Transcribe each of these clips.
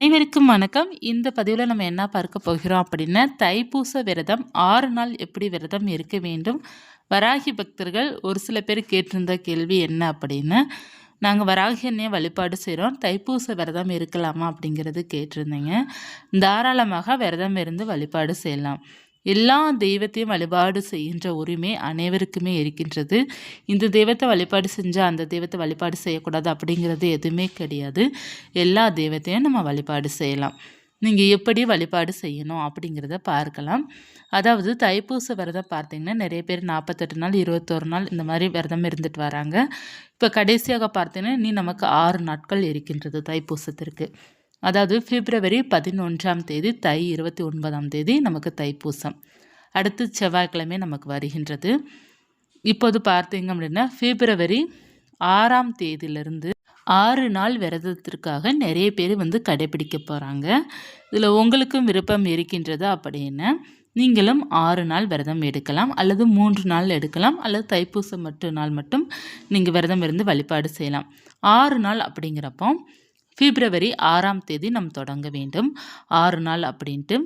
அனைவருக்கும் வணக்கம். இந்த பதிவில் நம்ம என்ன பார்க்க போகிறோம் அப்படின்னா தைப்பூச விரதம் ஆறு நாள் எப்படி விரதம் இருக்க வேண்டும்? வராகி பக்தர்கள் ஒரு சில பேர் கேட்டிருந்த கேள்வி என்ன அப்படின்னு நாங்கள் வராகி அன்னையை வழிபாடு செய்கிறோம் தைப்பூச விரதம் இருக்கலாமா அப்படிங்கிறது கேட்டிருந்தீங்க. தாராளமாக விரதம் இருந்து வழிபாடு செய்யலாம். எல்லா தெய்வத்தையும் வழிபாடு செய்கின்ற உரிமை அனைவருக்குமே இருக்கின்றது. இந்த தெய்வத்தை வழிபாடு செஞ்சால் அந்த தெய்வத்தை வழிபாடு செய்யக்கூடாது அப்படிங்கிறது எதுவுமே கிடையாது. எல்லா தெய்வத்தையும் நம்ம வழிபாடு செய்யலாம். நீங்கள் எப்படி வழிபாடு செய்யணும் அப்படிங்கிறத பார்க்கலாம். அதாவது தைப்பூச விரதம் பார்த்தீங்கன்னா நிறைய பேர் நாற்பத்தெட்டு நாள் இருபத்தோரு நாள் இந்த மாதிரி விரதம் இருந்துட்டு வராங்க. இப்போ கடைசியாக பார்த்தீங்கன்னா நீ நமக்கு ஆறு நாட்கள் இருக்கின்றது தைப்பூசத்திற்கு. அதாவது பிப்ரவரி பதினொன்றாம் தேதி தை இருபத்தி ஒன்பதாம் தேதி நமக்கு தைப்பூசம். அடுத்து செவ்வாய்க்கிழமை நமக்கு வருகின்றது. இப்போது பார்த்தீங்க அப்படின்னா பிப்ரவரி ஆறாம் தேதியிலிருந்து ஆறு நாள் விரதத்திற்காக நிறைய பேர் வந்து கடைபிடிக்க போகிறாங்க இதில் உங்களுக்கும் விருப்பம் இருக்கின்றது அப்படின்னு நீங்களும் ஆறு நாள் விரதம் எடுக்கலாம் அல்லது மூன்று நாள் எடுக்கலாம் அல்லது தைப்பூசம் மட்டும் நாள் மட்டும் நீங்கள் விரதம் இருந்து வழிபாடு செய்யலாம். ஆறு நாள் அப்படிங்கிறப்போ பிப்ரவரி ஆறாம் தேதி நம்ம தொடங்க வேண்டும். ஆறு நாள் அப்படின்ட்டு.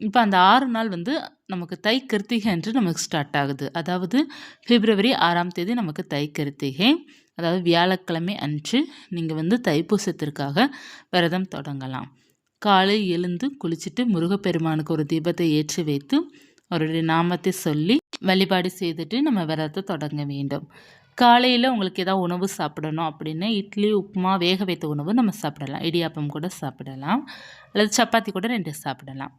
இப்போ அந்த ஆறு நாள் வந்து நமக்கு தை கிருத்திகை என்று நமக்கு ஸ்டார்ட் ஆகுது. அதாவது பிப்ரவரி ஆறாம் தேதி நமக்கு தை கிருத்திகை அதாவது வியாழக்கிழமை அன்று நீங்கள் வந்து தைப்பூசத்திற்காக விரதம் தொடங்கலாம். காலை எழுந்து குளிச்சுட்டு முருகப்பெருமானுக்கு ஒரு தீபத்தை ஏற்றி வைத்து அவருடைய நாமத்தை சொல்லி வழிபாடு செய்துட்டு நம்ம விரதத்தை தொடங்க வேண்டும். காலையில் உங்களுக்கு ஏதாவது உணவு சாப்பிடணும் அப்படின்னா இட்லி உப்புமா வேக வைத்த உணவு நம்ம சாப்பிடலாம். இடியாப்பம் கூட சாப்பிடலாம். அல்லது சப்பாத்தி கூட ரெண்டு சாப்பிடலாம்.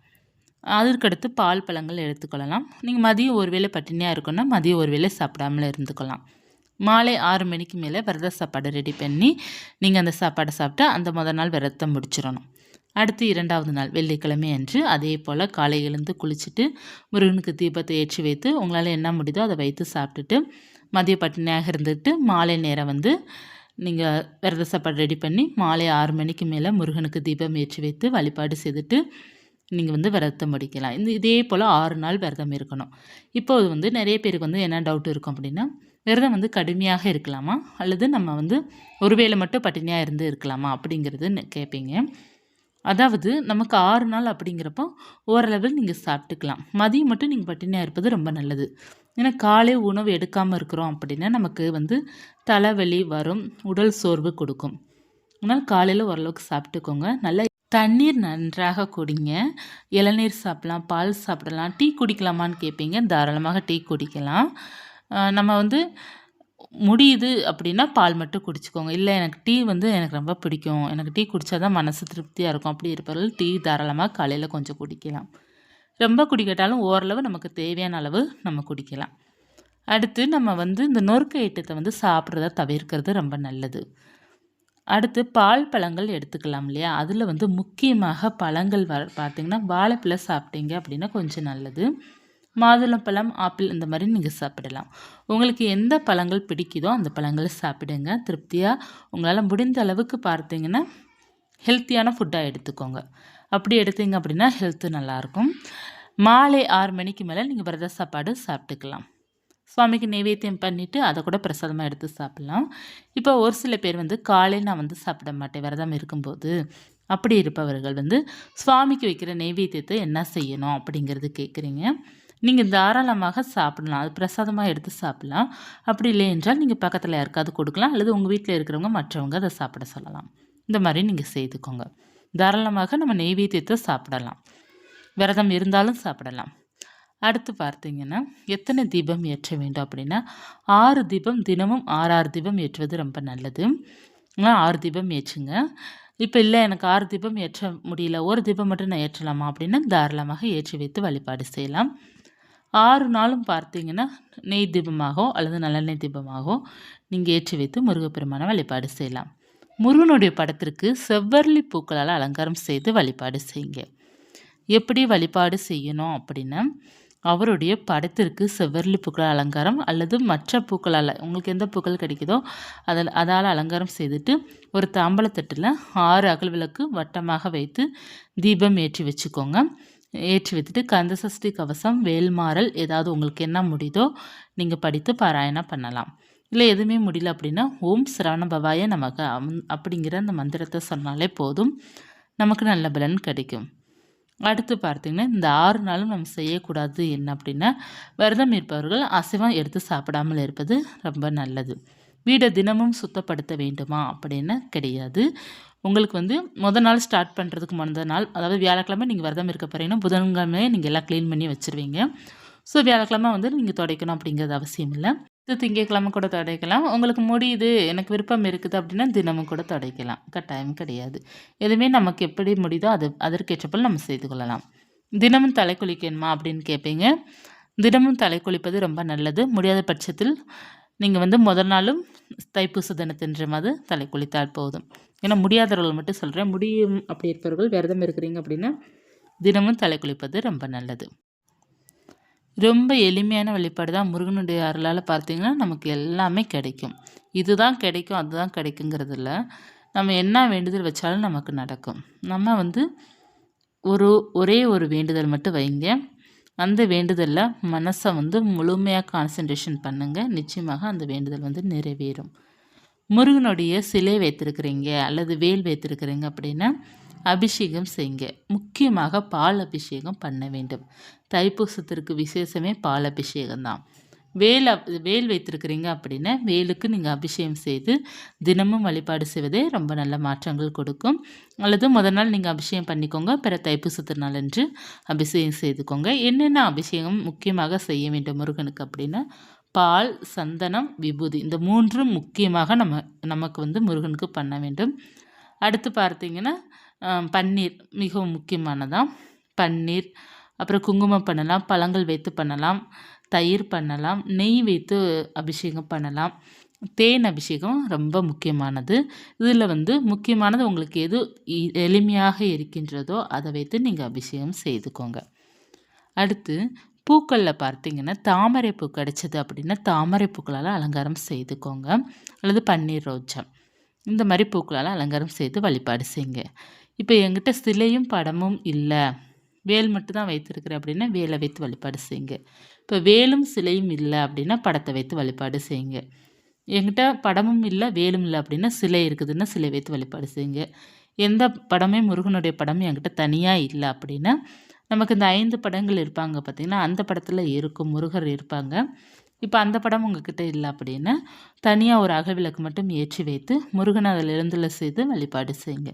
அதற்கடுத்து பால் பழங்கள் எடுத்துக்கொள்ளலாம். நீங்கள் மதியம் ஒரு வேளை பட்டினியாக இருக்குன்னா மதியம் ஒரு வேளை சாப்பிடாமல் இருந்துக்கலாம். மாலை ஆறு மணிக்கு மேலே விரத சாப்பாடு ரெடி பண்ணி நீங்கள் அந்த சாப்பாடை சாப்பிட்டு அந்த முதல் நாள் விரதத்தை முடிச்சிடணும். அடுத்து இரண்டாவது நாள் வெள்ளிக்கிழமை அன்று அதே போல் காலை எழுந்து குளிச்சுட்டு முருகனுக்கு தீபத்தை ஏற்றி வைத்து உங்களால் என்ன முடியுதோ அதை வைத்து சாப்பிட்டுட்டு மதிய பட்டினியாக இருந்துட்டு மாலை நேரம் வந்து நீங்கள் விரத சாப்பாடு ரெடி பண்ணி மாலை ஆறு மணிக்கு மேலே முருகனுக்கு தீபம் ஏற்றி வைத்து வழிபாடு செய்துட்டு நீங்கள் வந்து விரதத்தை முடிக்கலாம். இந்த இதே போல் ஆறு நாள் விரதம் இருக்கணும். இப்போது வந்து நிறைய பேருக்கு வந்து என்ன டவுட் இருக்கும் அப்படின்னா விரதம் வந்து கடுமையாக இருக்கலாமா? அல்லது நம்ம வந்து ஒருவேளை மட்டும் பட்டினியாக இருந்து இருக்கலாமா? அப்படிங்கிறது கேட்பீங்க அதாவது நமக்கு ஆறு நாள் அப்படிங்கிறப்போ ஓரளவில் நீங்கள் சாப்பிட்டுக்கலாம். மதியம் மட்டும் நீங்கள் பட்டினியாக இருப்பது ரொம்ப நல்லது. ஏன்னா காலை உணவு எடுக்காமல் இருக்கிறோம் அப்படின்னா நமக்கு வந்து தலைவலி வரும் உடல் சோர்வு கொடுக்கும். அதனால் காலையில் ஓரளவுக்கு சாப்பிட்டுக்கோங்க. நல்லா தண்ணீர் நன்றாக குடிங்க. இளநீர் சாப்பிடலாம் பால் சாப்பிடலாம் டீ குடிக்கலாமான்னு கேட்பீங்க தாராளமாக டீ குடிக்கலாம். நம்ம வந்து முடியுது அப்படின்னா பால் மட்டும் குடிச்சிக்கோங்க. இல்லை எனக்கு டீ வந்து எனக்கு ரொம்ப பிடிக்கும். எனக்கு டீ குடித்தா தான் மனசு திருப்தியாக இருக்கும். அப்படி இருப்பவர்கள் டீ தாராளமாக காலையில் கொஞ்சம் குடிக்கலாம். ரொம்ப குடிக்கட்டாலும் ஓரளவு நமக்கு தேவையான அளவு நம்ம குடிக்கலாம். அடுத்து நம்ம வந்து இந்த நொறுக்கு ஐட்டத்தை வந்து சாப்பிட்றத தவிர்க்கிறது ரொம்ப நல்லது. அடுத்து பால் பழங்கள் எடுத்துக்கலாம் இல்லையா? அதில் வந்து முக்கியமாக பழங்கள் வ பார்த்திங்கன்னா வாழைப்பழம் சாப்பிட்டீங்க அப்படின்னா கொஞ்சம் நல்லது. மாதுளம்பழம் ஆப்பிள் இந்த மாதிரி நீங்கள் சாப்பிடலாம். உங்களுக்கு எந்த பழங்கள் பிடிக்குதோ அந்த பழங்களை சாப்பிடுங்க. திருப்தியாக உங்களால் முடிந்த அளவுக்கு பார்த்தீங்கன்னா ஹெல்த்தியான ஃபுட்டாக எடுத்துக்கோங்க. அப்படி எடுத்தீங்க அப்படின்னா ஹெல்த்து நல்லாயிருக்கும். மாலை ஆறு மணிக்கு மேலே நீங்கள் விரத சாப்பாடு சாப்பிட்டுக்கலாம். சுவாமிக்கு நைவேத்தியம் பண்ணிவிட்டு அதை கூட பிரசாதமாக எடுத்து சாப்பிட்லாம். இப்போ ஒரு சில பேர் வந்து காலை நான் வந்து சாப்பிட மாட்டேன் விரதம் இருக்கும்போது. அப்படி இருப்பவர்கள் வந்து சுவாமிக்கு வைக்கிற நைவேத்தியத்தை என்ன செய்யணும் அப்படிங்கிறது கேட்குறீங்க நீங்கள் தாராளமாக சாப்பிடலாம். அது பிரசாதமாக எடுத்து சாப்பிட்லாம். அப்படி இல்லை என்றால் நீங்கள் பக்கத்தில் யாருக்காவது கொடுக்கலாம். அல்லது உங்கள் வீட்டில் இருக்கிறவங்க மற்றவங்க அதை சாப்பிட சொல்லலாம். இந்த மாதிரி நீங்கள் செய்துக்கோங்க. தாராளமாக நம்ம நெய்வேத்தியத்தை சாப்பிடலாம். விரதம் இருந்தாலும் சாப்பிடலாம். அடுத்து பார்த்தீங்கன்னா எத்தனை தீபம் ஏற்ற வேண்டும் அப்படின்னா ஆறு தீபம் தினமும் ஆறு ஆறு தீபம் ஏற்றுவது ரொம்ப நல்லது. ஆறு தீபம் ஏற்றுங்க. இப்போ இல்லை எனக்கு ஆறு தீபம் ஏற்ற முடியல. ஒரு தீபம் மட்டும் நான் ஏற்றலாமா அப்படின்னா தாராளமாக ஏற்றி வைத்து வழிபாடு செய்யலாம். ஆறு நாளும் பார்த்தீங்கன்னா நெய் தீபமாகவோ அல்லது நல்லெண்ணெய் தீபமாகவோ நீங்கள் ஏற்றி வைத்து முருகப்பெருமான வழிபாடு செய்யலாம். முருகனுடைய படத்திற்கு செவ்வரளி பூக்களால் அலங்காரம் செய்து வழிபாடு செய்யுங்க. எப்படி வழிபாடு செய்யணும் அப்படின்னா அவருடைய படத்திற்கு செவ்வரளி பூக்கள் அலங்காரம் அல்லது மற்ற பூக்களால் உங்களுக்கு எந்த பூக்கள் கிடைக்குதோ அதில் அதால் அலங்காரம் செய்துட்டு ஒரு தாம்பலத்தட்டில் ஆறு அகல் விளக்கு வட்டமாக வைத்து தீபம் ஏற்றி வச்சுக்கோங்க. ஏற்றி வைத்துட்டு கந்த சஷ்டி கவசம் வேல்மாறல் ஏதாவது உங்களுக்கு என்ன முடியுதோ நீங்கள் படித்து பாராயணம் பண்ணலாம். இல்லை எதுவுமே முடியல அப்படின்னா ஓம் சிரவண பவாய நமக்கு அப்படிங்கிற அந்த மந்திரத்தை சொன்னாலே போதும். நமக்கு நல்ல பலன் கிடைக்கும். அடுத்து பார்த்தீங்கன்னா இந்த ஆறு நாளும் நம்ம செய்யக்கூடாது என்ன அப்படின்னா விரதம் இருப்பவர்கள் அசைவம் எடுத்து சாப்பிடாமல் இருப்பது ரொம்ப நல்லது. வீடை தினமும் சுத்தப்படுத்த வேண்டுமா அப்படின்னு கிடையாது. உங்களுக்கு வந்து முத நாள் ஸ்டார்ட் பண்ணுறதுக்கு முந்த நாள் அதாவது வியாழக்கிழமை நீங்கள் விரதம் இருக்க போகிறீங்கன்னா புதன்கிழமையே நீங்கள் எல்லாம் க்ளீன் பண்ணி வச்சுருவீங்க. ஸோ வியாழக்கிழமை வந்து நீங்கள் துடைக்கணும் அப்படிங்கிறது அவசியம் இல்லை. இது திங்கக்கிழமை கூட துடைக்கலாம். உங்களுக்கு முடியுது எனக்கு விருப்பம் இருக்குது அப்படின்னா தினமும் கூட துடைக்கலாம். கட்டாயம் கிடையாது. எதுவுமே நமக்கு எப்படி முடியுதோ அது அதற்கேற்றப்போல் நம்ம செய்து கொள்ளலாம். தினமும் தலை குளிக்கணுமா அப்படின்னு கேட்பீங்க தினமும் தலை குளிப்பது ரொம்ப நல்லது. முடியாத பட்சத்தில் நீங்கள் வந்து முதல் நாளும் தைப்பூச தினத்தின்ற மாதிரி தலை குளித்தால் போதும். ஏன்னா முடியாதவர்கள் மட்டும் சொல்கிறேன் முடியும் அப்படி இருப்பவர்கள் விரதம் இருக்கிறீங்க அப்படின்னா தினமும் தலை குளிப்பது ரொம்ப நல்லது. ரொம்ப எளிமையான வழிபாடு தான் முருகனுடைய அருளால் பார்த்தீங்கன்னா நமக்கு எல்லாமே கிடைக்கும். இதுதான் கிடைக்கும் அதுதான் கிடைக்குங்கிறது இல்லை நம்ம என்ன வேண்டுதல் வச்சாலும் நமக்கு நடக்கும். நம்ம வந்து ஒரு ஒரே ஒரு வேண்டுதல் மட்டும் வைங்க. அந்த வேண்டுதலில் மனசை வந்து முழுமையாக கான்சன்ட்ரேஷன் பண்ணுங்கள் நிச்சயமாக அந்த வேண்டுதல் வந்து நிறைவேறும். முருகனுடைய சிலை வைத்திருக்கிறீங்க அல்லது வேல் வைத்திருக்கிறீங்க அப்படின்னா அபிஷேகம் செய்யுங்க. முக்கியமாக பால் அபிஷேகம் பண்ண வேண்டும். தைப்பூசத்திற்கு விசேஷமே பால் அபிஷேகம் தான் வேல் வேல் வைத்திருக்கிறீங்க அப்படின்னா வேலுக்கு நீங்கள் அபிஷேகம் செய்து தினமும் வழிபாடு செய்வதே ரொம்ப நல்ல மாற்றங்கள் கொடுக்கும். அல்லது முதல் நாள் நீங்கள் அபிஷேகம் பண்ணிக்கோங்க. பிற தைப்பூசத்து நாளன்று அபிஷேகம் செய்துக்கோங்க. என்னென்ன அபிஷேகம் முக்கியமாக செய்ய வேண்டும் முருகனுக்கு அப்படின்னா பால் சந்தனம் விபூதி இந்த மூன்றும் முக்கியமாக நம்ம நமக்கு வந்து முருகனுக்கு பண்ண வேண்டும். அடுத்து பார்த்தீங்கன்னா பன்னீர் மிகவும் முக்கியமானதான் பன்னீர் அப்புறம் குங்குமம் பண்ணலாம் பழங்கள் வைத்து பண்ணலாம். தயிர் பண்ணலாம் நெய் வைத்து அபிஷேகம் பண்ணலாம். தேன் அபிஷேகம் ரொம்ப முக்கியமானது. இதில் வந்து முக்கியமானது உங்களுக்கு எது எளிமையாக இருக்கின்றதோ அதை வைத்து நீங்கள் அபிஷேகம் செய்துக்கோங்க. அடுத்து பூக்களில் பார்த்தீங்கன்னா தாமரை பூ கிடச்சிது அப்படின்னா தாமரை பூக்களால் அலங்காரம் செய்துக்கோங்க. அல்லது பன்னீர் ரோஜா. இந்த மாதிரி பூக்களால் அலங்காரம் செய்து வழிபாடு செய்யுங்க. இப்போ எங்கிட்ட சிலையும் படமும் இல்லை. வேல் மட்டும் தான் வைத்திருக்கிறேன் அப்படின்னா வேலை வைத்து வழிபாடு செய்யுங்க. இப்போ வேலும் சிலையும் இல்லை அப்படின்னா படத்தை வைத்து வழிபாடு செய்யுங்க. என்கிட்ட படமும் இல்லை வேலும் இல்லை அப்படின்னா சிலை இருக்குதுன்னா சிலை வைத்து வழிபாடு செய்யுங்க. எந்த படமே முருகனுடைய படம் என்கிட்ட தனியாக இல்லை அப்படின்னா நமக்கு இந்த ஐந்து படங்கள் இருப்பாங்க பார்த்திங்கன்னா அந்த படத்தில் இருக்கும் முருகர் இருப்பாங்க. இப்போ அந்த படம் உங்ககிட்ட இல்லை அப்படின்னா தனியாக ஒரு அகவிளக்கு மட்டும் ஏற்றி வைத்து முருகன் அதில் எழுந்துள்ள செய்து வழிபாடு செய்யுங்க.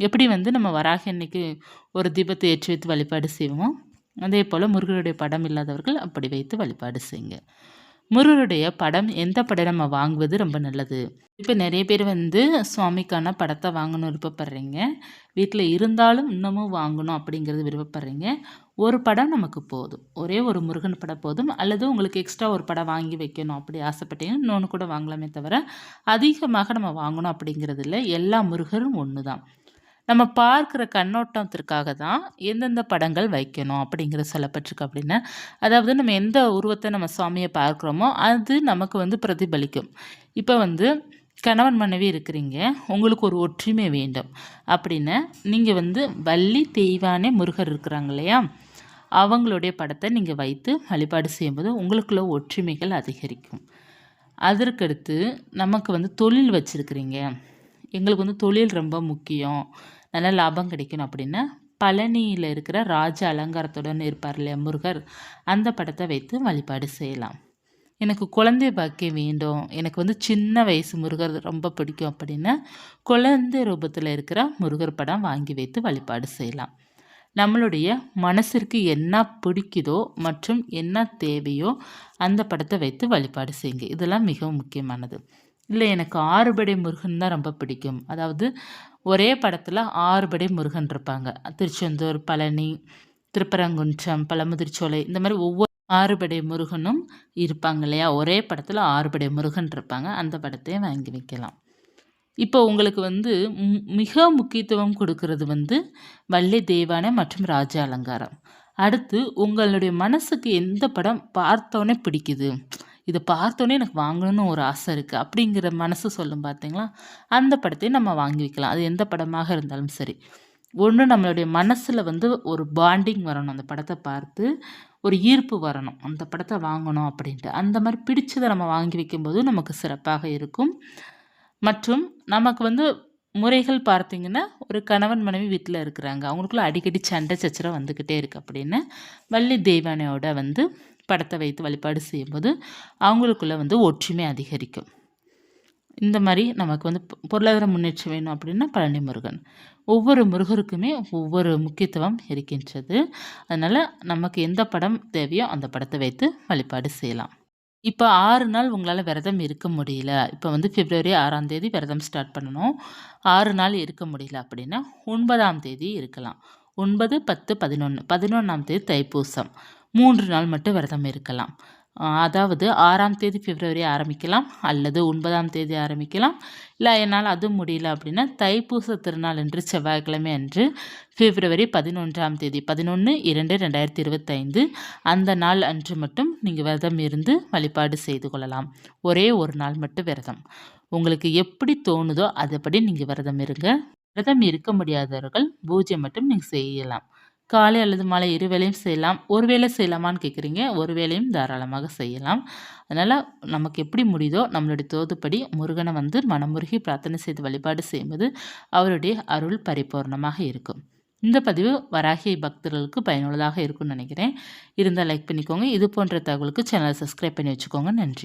எப்படி வந்து நம்ம வராக அன்னைக்கு ஒரு தீபத்தை ஏற்றி வைத்து வழிபாடு செய்வோம் அதே போல் முருகனுடைய படம் இல்லாதவர்கள் அப்படி வைத்து வழிபாடு செய்யுங்க. முருகருடைய படம் எந்த படம் நம்ம வாங்குவது ரொம்ப நல்லது. இப்போ நிறைய பேர் வந்து சுவாமிக்கான படத்தை வாங்கணும் விருப்பப்படுறீங்க. வீட்டில் இருந்தாலும் இன்னமும் வாங்கணும் அப்படிங்கிறது விருப்பப்படுறீங்க. ஒரு படம் நமக்கு போதும். ஒரே ஒரு முருகன் படம் போதும். அல்லது உங்களுக்கு எக்ஸ்ட்ரா ஒரு படம் வாங்கி வைக்கணும் அப்படி ஆசைப்பட்டீங்கன்னா இன்னொன்று கூட வாங்கலாமே தவிர அதிகமாக நம்ம வாங்கணும் அப்படிங்கிறது இல்லை. எல்லா முருகரும் ஒன்று தான் நம்ம பார்க்குற கண்ணோட்டத்திற்காக தான் எந்தெந்த படங்கள் வைக்கணும் அப்படிங்கிற சொல்லப்பட்டிருக்கு அப்படின்னா. அதாவது நம்ம எந்த உருவத்தை நம்ம சுவாமியை பார்க்குறோமோ அது நமக்கு வந்து பிரதிபலிக்கும். இப்போ வந்து கணவன் மனைவி இருக்கிறீங்க உங்களுக்கு ஒரு ஒற்றுமை வேண்டும். அப்படின்னு நீங்கள் வந்து வள்ளி தெய்வானே முருகர் இருக்கிறாங்க இல்லையா? அவங்களுடைய படத்தை நீங்கள் வைத்து வழிபாடு செய்யும்போது உங்களுக்குள்ள ஒற்றுமைகள் அதிகரிக்கும். அதற்கடுத்து நமக்கு வந்து தொழில் வச்சுருக்கிறீங்க. எங்களுக்கு வந்து தொழில் ரொம்ப முக்கியம். நல்ல லாபம் கிடைக்கணும் அப்படின்னா பழனியில் இருக்கிற ராஜ அலங்காரத்துடன் இருப்பார் இல்லையா முருகர். அந்த படத்தை வைத்து வழிபாடு செய்யலாம். எனக்கு குழந்தை பாக்கியம் வேண்டும். எனக்கு வந்து சின்ன வயசு முருகர் ரொம்ப பிடிக்கும் அப்படின்னா குழந்தை ரூபத்தில் இருக்கிற முருகர் படம் வாங்கி வைத்து வழிபாடு செய்யலாம். நம்மளுடைய மனசிற்கு என்ன பிடிக்குதோ மற்றும் என்ன தேவையோ அந்த படத்தை வைத்து வழிபாடு செய்யுங்க. இதெல்லாம் மிகவும் முக்கியமானது. இல்லை எனக்கு ஆறுபடை முருகன் தான் ரொம்ப பிடிக்கும். அதாவது ஒரே படத்தில் ஆறுபடை முருகன் இருப்பாங்க. திருச்செந்தூர் பழனி திருப்பரங்குன்றம் பழமுதிர்ச்சோலை இந்த மாதிரி ஒவ்வொரு ஆறுபடை முருகனும் இருப்பாங்க இல்லையா? ஒரே படத்தில் ஆறுபடை முருகன் இருப்பாங்க. அந்த படத்தையும் வாங்கி வைக்கலாம். இப்போ உங்களுக்கு வந்து மிக முக்கியத்துவம் கொடுக்கறது வந்து வள்ளி தேவானை மற்றும் ராஜ அலங்காரம். அடுத்து உங்களுடைய மனசுக்கு எந்த படம் பார்த்தோன்னே பிடிக்குது? இதை பார்த்தோன்னே எனக்கு வாங்கணும்னு ஒரு ஆசை இருக்குது அப்படிங்கிற மனசு சொல்லும் பார்த்தீங்களா? அந்த படத்தையும் நம்ம வாங்கி வைக்கலாம். அது எந்த படமாக இருந்தாலும் சரி. ஒன்று நம்மளுடைய மனசில் வந்து ஒரு பாண்டிங் வரணும். அந்த படத்தை பார்த்து ஒரு ஈர்ப்பு வரணும். அந்த படத்தை வாங்கணும் அப்படின்ட்டு. அந்த மாதிரி பிடிச்சதை நம்ம வாங்கி வைக்கும்போது நமக்கு சிறப்பாக இருக்கும். மற்றும் நமக்கு வந்து முறைகள் பார்த்திங்கன்னா ஒரு கணவன் மனைவி வீட்டில் இருக்கிறாங்க. அவங்களுக்குள்ள அடிக்கடி சண்டை சச்சரம் வந்துக்கிட்டே இருக்குது அப்படின்னு வள்ளி தெய்வானையோட வந்து படத்தை வைத்து வழிபாடு செய்யும்போது அவங்களுக்குள்ள வந்து ஒற்றுமை அதிகரிக்கும். இந்த மாதிரி நமக்கு வந்து பொருளாதார முன்னேற்றம் வேணும் அப்படின்னா பழனி முருகன். ஒவ்வொரு முருகருக்குமே ஒவ்வொரு முக்கியத்துவம் இருக்கின்றது. அதனால் நமக்கு எந்த படம் தேவையோ அந்த படத்தை வைத்து வழிபாடு செய்யலாம். இப்போ ஆறு நாள் உங்களால் விரதம் இருக்க முடியல. இப்போ வந்து பிப்ரவரி ஆறாம் தேதி விரதம் ஸ்டார்ட் பண்ணணும். ஆறு நாள் இருக்க முடியல அப்படின்னா ஒன்பதாம் தேதி இருக்கலாம். ஒன்பது பத்து பதினொன்று பதினொன்றாம் தேதி தைப்பூசம். மூன்று நாள் மட்டும் விரதம் இருக்கலாம். அதாவது ஆறாம் தேதி பிப்ரவரி ஆரம்பிக்கலாம் அல்லது ஒன்பதாம் தேதி ஆரம்பிக்கலாம். இல்லை என்னால் அதுவும் முடியல அப்படின்னா தைப்பூச திருநாள் என்று செவ்வாய்க்கிழமை அன்று பிப்ரவரி பதினொன்றாம் தேதி பதினொன்று இரண்டு ரெண்டாயிரத்தி இருபத்தைந்து அந்த நாள் அன்று மட்டும் நீங்கள் விரதம் இருந்து வழிபாடு செய்து கொள்ளலாம். ஒரே ஒரு நாள் மட்டும் விரதம். உங்களுக்கு எப்படி தோணுதோ அதுபடி நீங்கள் விரதம் இருங்க. விரதம் இருக்க முடியாதவர்கள் பூஜை மட்டும் நீங்கள் செய்யலாம். காலை அல்லது மாலை இரு வேலையும் செய்யலாம். ஒரு வேலை செய்யலாமான்னு கேட்குறீங்க ஒரு வேலையும் தாராளமாக செய்யலாம். அதனால் நமக்கு எப்படி முடியுதோ நம்மளுடைய தோதுப்படி முருகனை வந்து மனமுருகி பிரார்த்தனை செய்து வழிபாடு செய்யும்போது அவருடைய அருள் பரிபூர்ணமாக இருக்கும். இந்த பதிவு வராகி பக்தர்களுக்கு பயனுள்ளதாக இருக்கும்னு நினைக்கிறேன். இருந்தால் லைக் பண்ணிக்கோங்க. இது போன்ற தகவலுக்கு சேனலை சப்ஸ்கிரைப் பண்ணி வச்சுக்கோங்க. நன்றி.